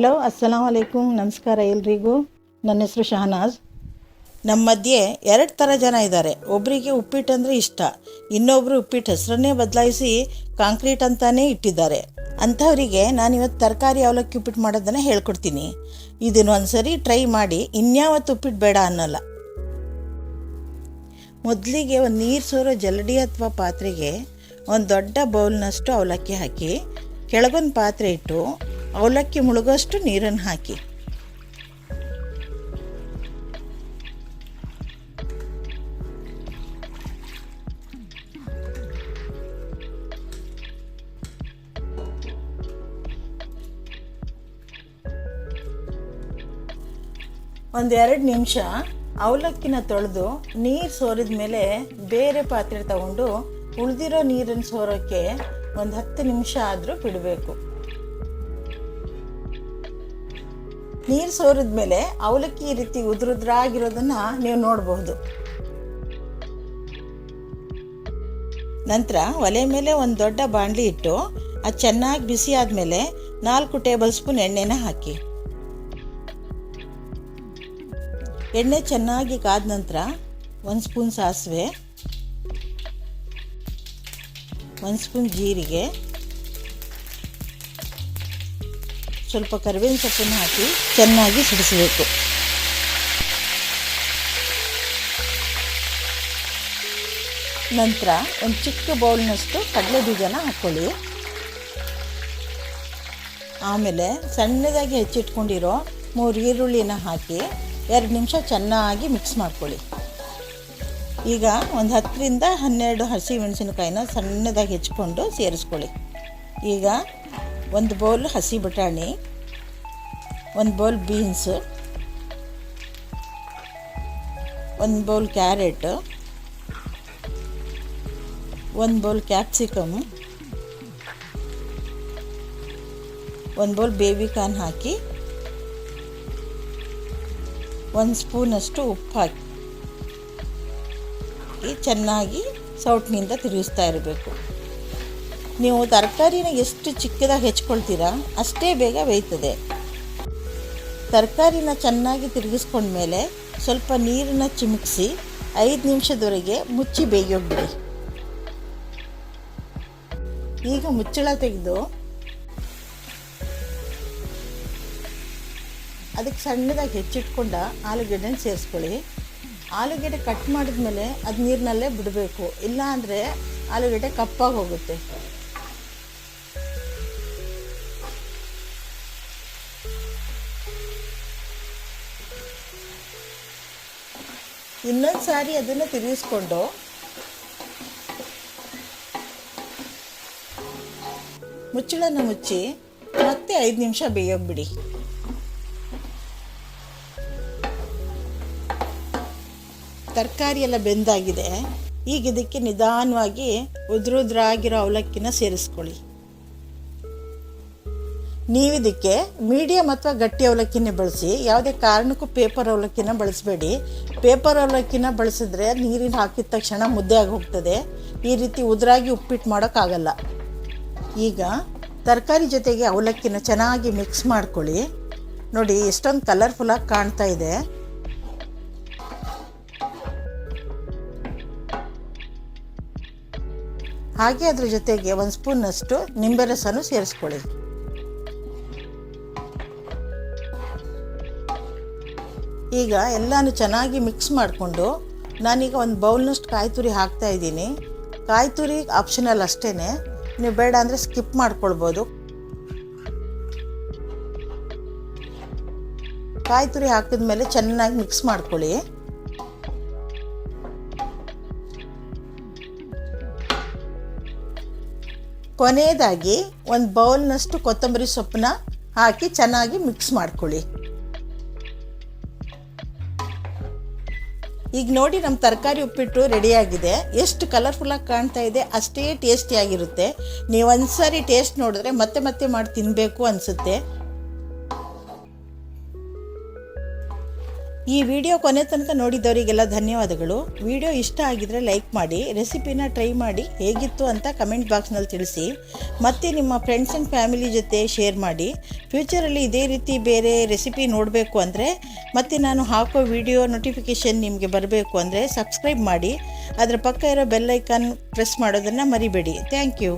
Hello ಅಸ್ಸಲಾಂ ಅಲೈಕುಮ್. ನಮಸ್ಕಾರ ಎಲ್ರಿಗೂ. ನನ್ನ ಹೆಸರು ಶಹನಾಜ್. ನಮ್ಮ ಮಧ್ಯೆ ಎರಡು ಥರ ಜನ ಇದ್ದಾರೆ ಒಬ್ಬರಿಗೆ ಉಪ್ಪಿಟ್ಟು ಅಂದರೆ ಇಷ್ಟ. ಇನ್ನೊಬ್ಬರು ಉಪ್ಪಿಟ್ಟು ಹೆಸರನ್ನೇ ಬದಲಾಯಿಸಿ ಕಾಂಕ್ರೀಟ್ ಅಂತಾನೇ ಇಟ್ಟಿದ್ದಾರೆ. ಅಂಥವರಿಗೆ ನಾನಿವತ್ತು ತರಕಾರಿ ಅವಲಕ್ಕಿ ಉಪ್ಪಿಟ್ಟು ಮಾಡೋದನ್ನು ಹೇಳ್ಕೊಡ್ತೀನಿ. ಇದನ್ನು ಒಂದು ಸರಿ ಟ್ರೈ ಮಾಡಿ. ಇನ್ಯಾವತ್ತು ಉಪ್ಪಿಟ್ಟು ಬೇಡ ಅನ್ನೋಲ್ಲ. ಮೊದಲಿಗೆ ಒಂದು ನೀರು ಸೋರೋ ಜಲಡಿ ಅಥವಾ ಪಾತ್ರೆಗೆ ಒಂದು ದೊಡ್ಡ ಬೌಲ್ನಷ್ಟು ಅವಲಕ್ಕಿ ಹಾಕಿ, ಕೆಳಗೊಂದು ಪಾತ್ರೆ ಇಟ್ಟು ಅವಲಕ್ಕಿ ಮುಳುಗೋಷ್ಟು ನೀರನ್ನು ಹಾಕಿ. ಒಂದೆರಡು ನಿಮಿಷ ಅವಲಕ್ಕಿನ ತೊಳೆದು ನೀರು ಸೋರಿದ ಮೇಲೆ ಬೇರೆ ಪಾತ್ರೆ ತಗೊಂಡು ಉಳಿದಿರೋ ನೀರನ್ನು ಸೋರೋಕ್ಕೆ ಒಂದು ಹತ್ತು ನಿಮಿಷ ಆದರೂ ಬಿಡಬೇಕು. ನೀರು ಸೋರಿದ ಮೇಲೆ ಅವಲಕ್ಕಿ ಈ ರೀತಿ ಉದುರುದ್ರಾಗಿರೋದನ್ನ ನೀವು ನೋಡಬಹುದು. ನಂತರ ಒಲೆ ಮೇಲೆ ಒಂದು ದೊಡ್ಡ ಬಾಣಲಿ ಇಟ್ಟು ಅದು ಚೆನ್ನಾಗಿ ಬಿಸಿ ಆದಮೇಲೆ ನಾಲ್ಕು ಟೇಬಲ್ ಸ್ಪೂನ್ ಎಣ್ಣೆನ ಹಾಕಿ. ಎಣ್ಣೆ ಚೆನ್ನಾಗಿ ಕಾದ ನಂತರ ಒಂದು ಸ್ಪೂನ್ ಸಾಸಿವೆ, ಒಂದು ಸ್ಪೂನ್ ಜೀರಿಗೆ ಸ್ವಲ್ಪ ಕರಿಬೇವಿನ ಸೊಪ್ಪನ್ನು ಹಾಕಿ ಚೆನ್ನಾಗಿ ಸಿಡಿಸಬೇಕು. ನಂತರ ಒಂದು ಚಿಕ್ಕ ಬೌಲ್ನಷ್ಟು ಕಡಲೆ ಬೀಜನ ಹಾಕ್ಕೊಳ್ಳಿ. ಆಮೇಲೆ ಸಣ್ಣದಾಗಿ ಹೆಚ್ಚಿಟ್ಕೊಂಡಿರೋ ಮೂರು ಈರುಳ್ಳಿನ ಹಾಕಿ ಎರಡು ನಿಮಿಷ ಚೆನ್ನಾಗಿ ಮಿಕ್ಸ್ ಮಾಡ್ಕೊಳ್ಳಿ. ಈಗ ಒಂದು ಹತ್ತರಿಂದ ಹನ್ನೆರಡು ಹಸಿ ಮೆಣಸಿನಕಾಯಿನ ಸಣ್ಣದಾಗಿ ಹೆಚ್ಕೊಂಡು ಸೇರಿಸ್ಕೊಳ್ಳಿ. ಈಗ ಒಂದು ಬೌಲ್ ಹಸಿ ಬಟಾಣಿ, ಒಂದು ಬೌಲ್ ಬೀನ್ಸು, ಒಂದು ಬೌಲ್ ಕ್ಯಾರೆಟ್, ಒಂದು ಬೌಲ್ ಕ್ಯಾಪ್ಸಿಕಮ್, ಒಂದು ಬೌಲ್ ಬೇಬಿ ಕಾರ್ನ್ ಹಾಕಿ, ಒಂದು ಸ್ಪೂನಷ್ಟು ಉಪ್ಪು ಹಾಕಿ, ಚೆನ್ನಾಗಿ ಸೌಟ್ನಿಂದ ತಿರುಗಿಸ್ತಾ ಇರಬೇಕು. ನೀವು ತರಕಾರಿನ ಎಷ್ಟು ಚಿಕ್ಕದಾಗಿ ಹೆಚ್ಕೊಳ್ತೀರಾ, ಅಷ್ಟೇ ಬೇಗ ಬೇಯ್ತದೆ. ತರಕಾರಿನ ಚೆನ್ನಾಗಿ ತಿರುಗಿಸ್ಕೊಂಡ್ಮೇಲೆ ಸ್ವಲ್ಪ ನೀರನ್ನು ಚಿಮುಕಿಸಿ ಐದು ನಿಮಿಷದವರೆಗೆ ಮುಚ್ಚಿ ಬೇಯೋಗ್ಬಿಡಿ. ಈಗ ಮುಚ್ಚಳ ತೆಗೆದು ಅದಕ್ಕೆ ಸಣ್ಣದಾಗಿ ಹೆಚ್ಚಿಟ್ಕೊಂಡ ಆಲೂಗೆಡ್ಡೆನ ಸೇರಿಸ್ಕೊಳ್ಳಿ. ಆಲೂಗೆಡ್ಡೆ ಕಟ್ ಮಾಡಿದ್ಮೇಲೆ ಅದು ನೀರಿನಲ್ಲೇ ಬಿಡಬೇಕು. ಇಲ್ಲಾಂದರೆ ಆಲೂಗೆಡ್ಡೆ ಕಪ್ಪಾಗಿ ಹೋಗುತ್ತೆ. ಇನ್ನೊಂದು ಸಾರಿ ಅದನ್ನು ತಿರುಗಿಸ್ಕೊಂಡು ಮುಚ್ಚಳನ ಮುಚ್ಚಿ ಮತ್ತೆ ಐದು ನಿಮಿಷ ಬೇಯೋಗ್ಬಿಡಿ. ತರಕಾರಿ ಎಲ್ಲ ಬೆಂದಾಗಿದೆ. ಈಗ ಇದಕ್ಕೆ ನಿಧಾನವಾಗಿ ಉದ್ರುದ್ರಾಗಿರೋ ಅವಲಕ್ಕಿನ ಸೇರಿಸ್ಕೊಳ್ಳಿ. ನೀವಿದಕ್ಕೆ ಮೀಡಿಯಮ್ ಅಥವಾ ಗಟ್ಟಿ ಅವಲಕ್ಕಿನೇ ಬಳಸಿ, ಯಾವುದೇ ಕಾರಣಕ್ಕೂ ಪೇಪರ್ ಅವಲಕ್ಕಿನ ಬಳಸಬೇಡಿ. ಪೇಪರ್ ಅವಲಕ್ಕಿನ ಬಳಸಿದ್ರೆ ನೀರಿನ ಹಾಕಿದ ತಕ್ಷಣ ಮುದ್ದೆ ಆಗಿ ಹೋಗ್ತದೆ ಈ ರೀತಿ ಉದುರಾಗಿ ಉಪ್ಪಿಟ್ಟು ಮಾಡೋಕ್ಕಾಗಲ್ಲ. ಈಗ ತರಕಾರಿ ಜೊತೆಗೆ ಅವಲಕ್ಕಿನ ಚೆನ್ನಾಗಿ ಮಿಕ್ಸ್ ಮಾಡ್ಕೊಳ್ಳಿ. ನೋಡಿ, ಎಷ್ಟೊಂದು ಕಲರ್ಫುಲ್ಲಾಗಿ ಕಾಣ್ತಾ ಇದೆ. ಹಾಗೆ ಅದ್ರ ಜೊತೆಗೆ ಒಂದು ಸ್ಪೂನ್ನಷ್ಟು ನಿಂಬೆ ರಸನೂ ಸೇರಿಸ್ಕೊಳ್ಳಿ. ಈಗ ಎಲ್ಲನೂ ಚೆನ್ನಾಗಿ ಮಿಕ್ಸ್ ಮಾಡಿಕೊಂಡು ನಾನೀಗ ಒಂದು ಬೌಲ್ನಷ್ಟು ಕಾಯಿ ತುರಿ ಹಾಕ್ತಾ ಇದ್ದೀನಿ. ಕಾಯಿ ತುರಿ ಆಪ್ಷನಲ್ ಅಷ್ಟೇ ನೀವು ಬೇಡ ಅಂದರೆ ಸ್ಕಿಪ್ ಮಾಡ್ಕೊಳ್ಬೋದು. ಕಾಯಿ ತುರಿ ಹಾಕಿದ ಮೇಲೆ ಚೆನ್ನಾಗಿ ಮಿಕ್ಸ್ ಮಾಡ್ಕೊಳ್ಳಿ. ಕೊನೆಯದಾಗಿ ಒಂದು ಬೌಲ್ನಷ್ಟು ಕೊತ್ತಂಬರಿ ಸೊಪ್ಪನ್ನ ಹಾಕಿ ಚೆನ್ನಾಗಿ ಮಿಕ್ಸ್ ಮಾಡ್ಕೊಳ್ಳಿ. ಈಗ ನೋಡಿ ನಮ್ಮ ತರಕಾರಿ ಉಪ್ಪಿಟ್ಟು ರೆಡಿಯಾಗಿದೆ ಎಷ್ಟು ಕಲರ್ಫುಲ್ಲಾಗಿ ಕಾಣ್ತಾ ಇದೆ, ಅಷ್ಟೇ ಟೇಸ್ಟಿಯಾಗಿರುತ್ತೆ ನೀವು ಒಂದ್ಸರಿ ಟೇಸ್ಟ್ ನೋಡಿದ್ರೆ ಮತ್ತೆ ಮತ್ತೆ ಮಾಡಿ ತಿನ್ನಬೇಕು ಅನಿಸುತ್ತೆ. ಈ ವಿಡಿಯೋ ಕೊನೆ ತನಕ ನೋಡಿದವರಿಗೆಲ್ಲ ಧನ್ಯವಾದಗಳು. ವಿಡಿಯೋ ಇಷ್ಟ ಆಗಿದ್ರೆ ಲೈಕ್ ಮಾಡಿ, ರೆಸಿಪಿನ ಟ್ರೈ ಮಾಡಿ, ಹೇಗಿತ್ತು ಅಂತ ಕಮೆಂಟ್ ಬಾಕ್ಸ್ನಲ್ಲಿ ತಿಳಿಸಿ. ಮತ್ತು ನಿಮ್ಮ ಫ್ರೆಂಡ್ಸ್ ಆ್ಯಂಡ್ ಫ್ಯಾಮಿಲಿ ಜೊತೆ ಶೇರ್ ಮಾಡಿ. ಫ್ಯೂಚರಲ್ಲಿ ಇದೇ ರೀತಿ ಬೇರೆ ರೆಸಿಪಿ ನೋಡಬೇಕು ಅಂದರೆ, ಮತ್ತು ನಾನು ಹಾಕೋ ವಿಡಿಯೋ ನೋಟಿಫಿಕೇಷನ್ ನಿಮಗೆ ಬರಬೇಕು ಅಂದರೆ ಸಬ್ಸ್ಕ್ರೈಬ್ ಮಾಡಿ. ಅದರ ಪಕ್ಕ ಇರೋ ಬೆಲ್ಲೈಕನ್ ಪ್ರೆಸ್ ಮಾಡೋದನ್ನು ಮರಿಬೇಡಿ. Thank you.